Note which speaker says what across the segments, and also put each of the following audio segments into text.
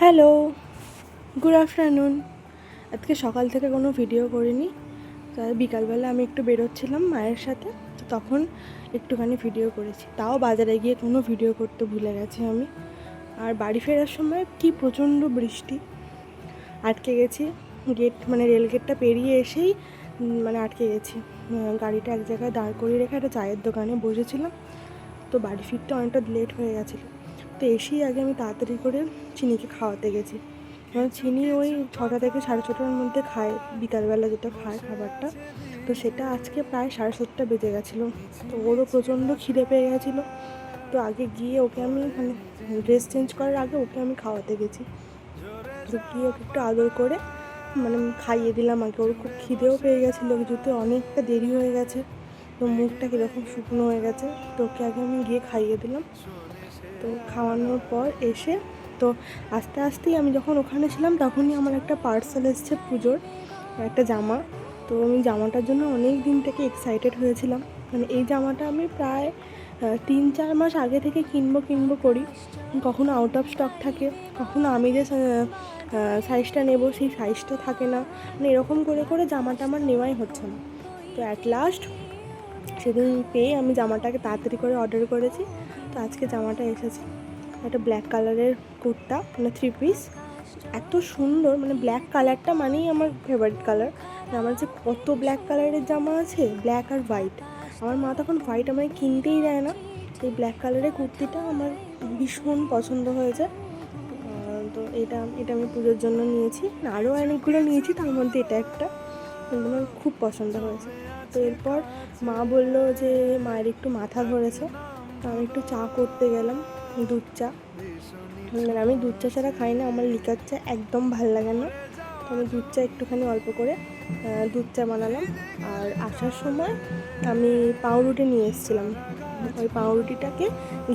Speaker 1: Hello good afternoon আজকে সকাল থেকে কোনো ভিডিও করিনি তাই বিকালবেলা আমি একটু বেরোচ্ছিলাম মায়ের সাথে, তো তখন একটুখানি ভিডিও করেছি। তাও বাজারে গিয়ে কোনো ভিডিও করতে ভুলে গেছি আমি। আর বাড়ি ফেরার সময় কি প্রচণ্ড বৃষ্টি। আটকে গেছি গেট মানে রেল গেটটা পেরিয়ে এসেই মানে আটকে গেছি। গাড়িটা এক জায়গায় দাঁড় করিয়ে রেখে একটা চায়ের দোকানে বসেছিলাম, তো বাড়ি ফিরতে অনেকটা লেট হয়ে গেছিল। তো এসেই আগে আমি তাড়াতাড়ি করে চিনিকে খাওয়াতে গেছি। কারণ চিনি ওই ছটা থেকে সাড়ে ছটার মধ্যে খায়, বিকালবেলা যেটা খায় খাবারটা। তো সেটা আজকে প্রায় সাড়ে সাতটা বেজে গেছিল। তো ওরও প্রচণ্ড খিদে পেয়ে গেছিল। তো আগে গিয়ে ওকে আমি মানে ড্রেস চেঞ্জ করার আগে ওকে আমি খাওয়াতে গেছি। তো গিয়ে ওকে একটু আদর করে মানে খাইয়ে দিলাম আগে। ওর খুব খিদেও পেয়ে গেছিল যেহেতু অনেকটা দেরি হয়ে গেছে। তো মুখটা কীরকম শুকনো হয়ে গেছে। তো ওকে আগে আমি গিয়ে খাইয়ে দিলাম। তো খাওয়ানোর পর এসে তো আস্তে আস্তেই আমি যখন ওখানে ছিলাম তখনই আমার একটা পার্সেল এসছে পুজোর, একটা জামা। তো আমি জামাটার জন্য অনেক দিন থেকে এক্সাইটেড হয়েছিলাম। মানে এই জামাটা আমি প্রায় তিন চার মাস আগে থেকে কিনবো কিনবো করি। কখনো আউট অফ স্টক থাকে, কখনো আমি যে সাইজটা নেব সেই সাইজটা থাকে না। মানে এরকম করে করে জামাটা আমার নেওয়াই হচ্ছে না। তো অ্যাট লাস্ট সেদিন পেয়ে আমি জামাটাকে তাড়াতাড়ি করে অর্ডার করেছি। তো আজকে জামাটা এসেছে। একটা ব্ল্যাক কালারের কুর্তা মানে থ্রি পিস এত সুন্দর মানে ব্ল্যাক কালারটা মানেই আমার ফেভারিট কালার আমার যে কত ব্ল্যাক কালারের জামা আছে ব্ল্যাক আর হোয়াইট আমার মা তখন হোয়াইট আমায় কিনতেই দেয় না। এই ব্ল্যাক কালারের কুর্তিটা আমার ভীষণ পছন্দ হয়েছে। তো এটা এটা আমি পুজোর জন্য নিয়েছি। আরও অনেকগুলো নিয়েছি, তার মধ্যে এটা একটা। আমার খুব পছন্দ হয়েছে। তো এরপর মা বলল যে, মায়ের একটু মাথা ধরেছে। আমি একটু চা করতে গেলাম, দুধ চা। মানে আমি দুধ চা ছাড়া খাই না, আমার লিকার চা একদম ভালো লাগে না। তো আমি দুধ চা একটুখানি অল্প করে দুধ চা বানালাম। আর আসার সময় আমি পাউরুটি নিয়ে এসেছিলাম। ওই পাউরুটিটাকে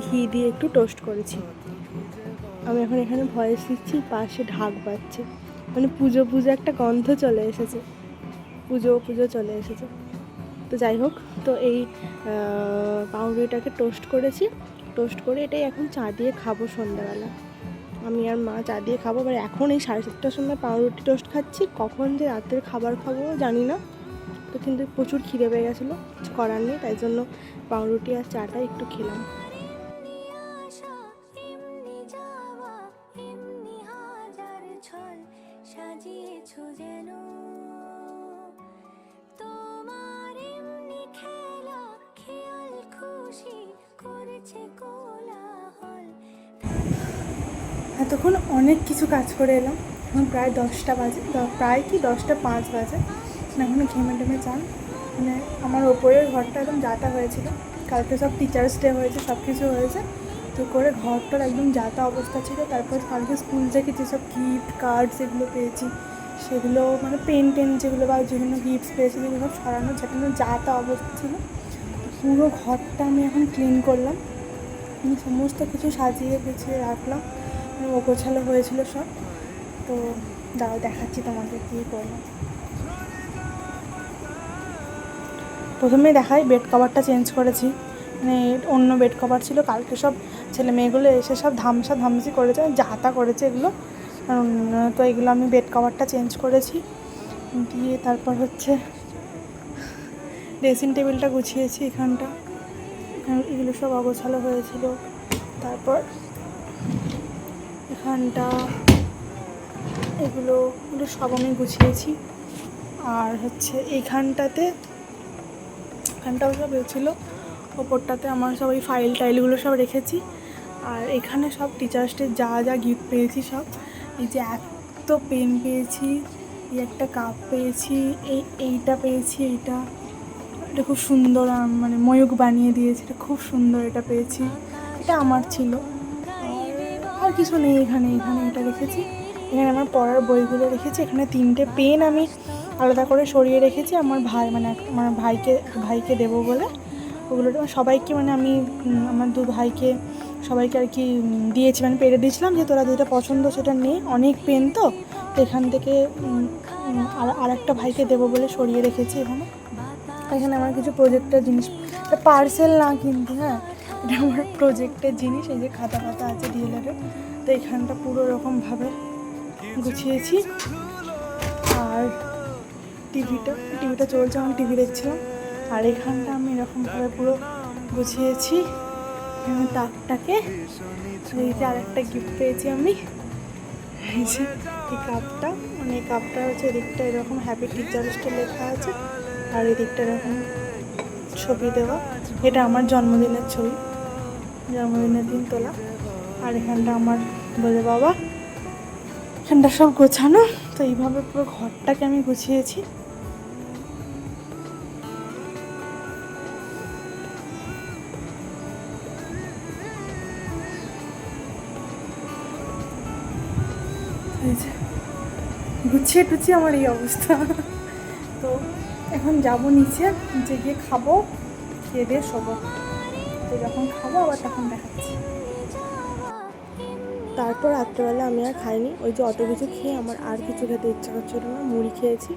Speaker 1: ঘি দিয়ে একটু টোস্ট করেছি। আমি এখন এখানে ভয়েস দিচ্ছি, পাশে ঢাক বাজছে। মানে পুজো পুজো একটা গন্ধ চলে এসেছে। পুজো পুজো চলে এসেছে। তো যাই হোক, তো এই পাউরুটিটাকে টোস্ট করেছি। টোস্ট করে এটাই এখন চা দিয়ে খাব সন্ধ্যাবেলা। আমি আর মা চা দিয়ে খাব, এবার এখন এই সাড়ে সাতটার সময় পাউরুটি টোস্ট খাচ্ছি। কখন যে রাতের খাবার খাব জানি না, তো কিন্তু প্রচুর খিদে পেয়ে গেছিল, কিছু করার নেই, তাই জন্য পাউরুটি আর চাটা একটু খেলাম।
Speaker 2: সাজিয়েছো যেন
Speaker 1: এতক্ষণ অনেক কিছু কাজ করে এলাম। এখন প্রায় দশটা বাজে প্রায় কি দশটা পাঁচ বাজে। এখনও ঘেমে টেমে চান। মানে আমার ওপরের ঘরটা একদম যাতা হয়েছিল। কালকে সব টিচার্স ডে হয়েছে সব কিছু হয়েছে। তো করে ঘরটার একদম যাতা অবস্থা ছিল। তারপর কালকে স্কুল থেকে যেসব গিফট কার্ডস এগুলো পেয়েছি, সেগুলো মানে পেন টেন যেগুলো বা যেগুলো গিফটস পেয়েছি, সেগুলো সব সরানো, ঝাটানো যাতা অবস্থা ছিল। পুরো ঘরটা আমি এখন ক্লিন করলাম। সমস্ত কিছু সাজিয়ে গুছিয়ে রাখলাম। মানে গোছালো হয়েছিল সব। তো দাও, দেখাচ্ছি তোমাকে কী করলাম প্রথমে দেখাই বেড কভারটা চেঞ্জ করেছি। মানে অন্য বেড কভার ছিল, কালকে সব ছেলে মেয়েগুলো এসে সব ধামসা ধামসি করেছে যাতা করেছে এগুলো। তো এগুলো আমি বেড কভারটা চেঞ্জ করেছি। দিয়ে তারপর হচ্ছে ড্রেসিং টেবিলটা গুছিয়েছি এখানটা। এগুলো সব অগোছালো হয়েছিল। তারপর এখানটা এগুলো এগুলো সব আমি গুছিয়েছি। আর হচ্ছে এইখানটাতে এখানটাও সব হয়েছিল। ওপরটাতে আমার সব ওই ফাইল টাইলগুলো সব রেখেছি। আর এখানে সব টিচার্সদের যা যা গিফট পেয়েছি সব, এই যে এত পেন পেয়েছি, এই একটা কাপ পেয়েছি, এই, এইটা পেয়েছি, এইটা। এটা খুব সুন্দর মানে ময়ূক বানিয়ে দিয়েছে, এটা খুব সুন্দর এটা পেয়েছি। এটা আমার ছিল। কিছু নেই, এখানে এখানে এটা রেখেছি। এখানে আমার পড়ার বইগুলো রেখেছি। এখানে তিনটে পেন আমি আলাদা করে সরিয়ে রেখেছি। আমার ভাই মানে আমার ভাইকে ভাইকে দেবো বলে। ওগুলো সবাইকে মানে আমি আমার দু ভাইকে সবাইকে আর কি দিয়েছি। মানে পেরে দিয়েছিলাম যে তোরা যেটা পছন্দ সেটা নেই অনেক পেন তো। এখান থেকে আর আর একটা ভাইকে দেবো বলে সরিয়ে রেখেছি এখানে। এখানে আমার কিছু প্রজেক্টের জিনিস। পার্সেল না কিন্তু হ্যাঁ। এটা আমার প্রজেক্টের জিনিস, এই যে খাতা খাতা আছে ডিএলআরের
Speaker 2: তো এখানটা পুরো রকমভাবে গুছিয়েছি। আর টিভিটা টিভিটা চলছে, আমি টিভি দেখছিলাম। আর এখানটা আমি এরকমভাবে পুরো গুছিয়েছি। তাকটাকে, এই আরেকটা গিফট পেয়েছি আমি। এই যে এই কাপটা মানে এই কাপটা হচ্ছে এদিকটা এরকম হ্যাপি টিচার্সটা লেখা আছে। আর এদিকটা এরকম ছবি দেওয়া। এটা আমার জন্মদিনের ছবি। জন্মদিনের দিন তোলা। আর এখানটা আমার বলে, বাবা, এখানটা সব গোছানো। তো এইভাবে পুরো ঘরটাকে আমি গুছিয়েছি। গুছিয়ে টুছিয়ে আমার এই অবস্থা। তো এখন যাব নিচে নিচে গিয়ে খাব, খেয়ে দিয়ে শোবো। তো যখন খাব আবার তখন দেখাচ্ছি। তারপর রাত্রেবেলা আমি আর খাইনি। ওই যে অত কিছু খেয়ে আমার আর কিছু খেতে ইচ্ছা করছিল না। মুড়ি খেয়েছি।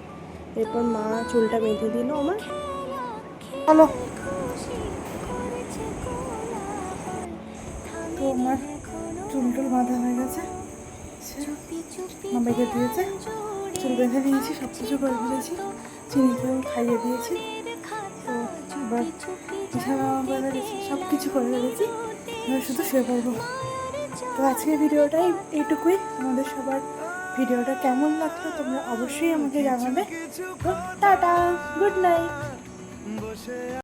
Speaker 2: এরপর মা চুলটা বেঁধে দিল আমার। হলো তো আমার চুল টুল বাঁধা হয়ে গেছে। মা বেঁধে দিয়েছে। চুল বেঁধে দিয়েছি সব কিছু করে ফেলেছি। চিনিকেও খাইয়ে দিয়েছি। তো এবার বিছানা সব কিছু করে ফেলেছি। এবার শুধু শুয়ে পড়ব তো আজকের ভিডিওটাই এইটুকুই। আমাদের সবার ভিডিওটা কেমন লাগল তোমরা অবশ্যই আমাকে জানাবে। তো টাটা, গুড নাইট।